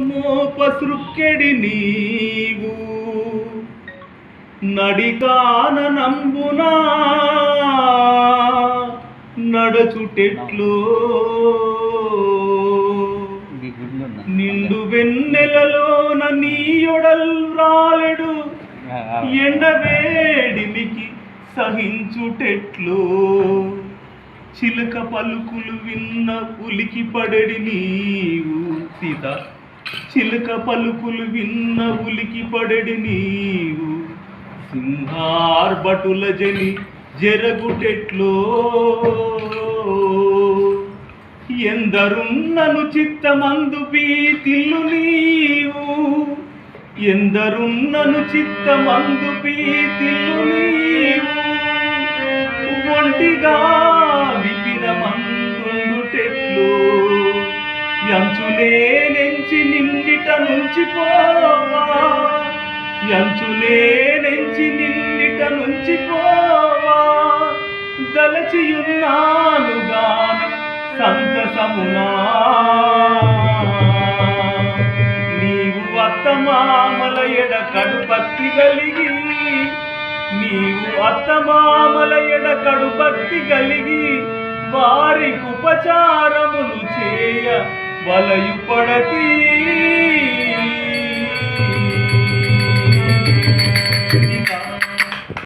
మోపసృక్కెడి నీవు. నడికాన నంబునా నడచుటెట్లో. నిండు వెన్నెలలోన నీయొడల్ రాలెడు. ఎండవేడిమికి సహించుటెట్లో. చిలుక పలుకులు విన్న ఉలికి పడడి నీవు. సీత చిలుక పలుకులు విన్న ఉలికి పడడి నీవు. సింహార్భటుల జని జరగుటెట్లో ఎందరున్నను చిత్తమందు పీతిల్లు నీవు. ఎందరున్నను చిత్తమందు పీతిల్లు నీవు. ఒంటిగా విపిన మందుటెట్లు ఎంచులే నుంచిపోవా ఎంచునే నెంచి నిండిట నుంచిపోవా? దలచియున్నాను గాన సంతసమునా? నీవు అత్తమామల ఎడ కడుపత్తి కలిగి నీవు అత్తమామల ఎడ కడుపత్తి కలిగి వారికి ఉపచారమును చేయ వలయుపడతీ.